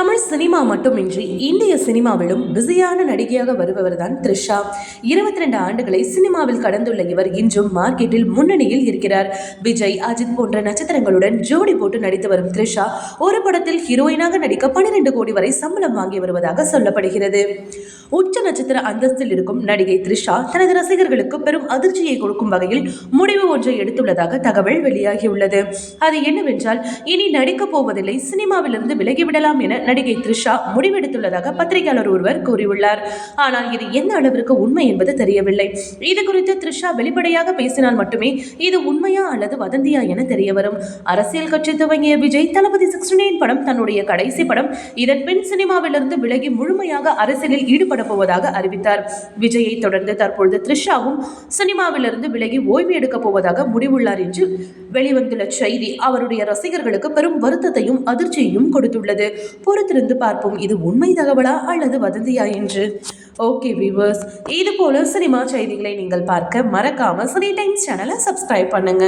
Tamil cinema மட்டுமின்றி இந்திய சினிமாவிலும் பிஸியான நடிகையாக வருபவர் தான் த்ரிஷா. இருபத்தி ரெண்டு ஆண்டுகளை சினிமாவில் கடந்துள்ள இவர் இன்றும் மார்க்கெட்டில் முன்னணியில் இருக்கிறார். விஜய் அஜித் போன்ற நட்சத்திரங்களுடன் ஜோடி போட்டு நடித்து வரும் த்ரிஷா ஒரு படத்தில் ஹீரோயினாக நடிக்க பனிரெண்டு கோடி வரை சம்பளம் வாங்கி வருவதாக சொல்லப்படுகிறது. உச்ச நட்சத்திர அந்தஸ்தில் இருக்கும் நடிகை த்ரிஷா தனது ரசிகர்களுக்கு பெரும் அதிர்ச்சியை கொடுக்கும் வகையில் முடிவு ஒன்றை எடுத்துள்ளதாக தகவல் வெளியாகியுள்ளது. அது என்னவென்றால் இனி நடிக்கப் போவதில்லை சினிமாவிலிருந்து விலகிவிடலாம் என நடிகை த்ரிஷா முடிவெடுத்துள்ளதாக பத்திரிகையாளர் ஒருவர் கூறியுள்ளார். ஆனால் இது எந்த அளவிற்கு உண்மை என்பது தெரியவில்லை. இது குறித்து த்ரிஷா வெளிப்படையாக பேசினால் மட்டுமே இது உண்மையா அல்லது வதந்தியா என தெரிய வரும் அரசியல் கட்சி துவங்கிய விஜய் தளபதி சிக்ஸ்டி நைன் படம் தன்னுடைய கடைசி படம். இதன் பின் சினிமாவிலிருந்து விலகி முழுமையாக அரசியலில் ஈடுபட போவதாக அறிவித்தார். விஜயை தொடர்ந்து தற்பொழுது த்ரிஷாவும் சினிமாவிலிருந்து விலகி ஓய்வு எடுக்கப் போவதாக முடிவுள்ளார் என்று வெளிவந்துள்ள செய்தி அவருடைய ரசிகர்களுக்கு பெரும் வருத்தத்தையும் அதிர்ச்சியையும் கொடுத்துள்ளது. பொறுத்திருந்து பார்ப்போம். இது உண்மை தகவலா அல்லது வதந்தியா என்று? ஓகே வியூவர்ஸ் இது போல சினிமா செய்திகளை நீங்கள் பார்க்க மறக்காம சினி டைம்ஸ் சேனலை சப்ஸ்கிரைப் பண்ணுங்க.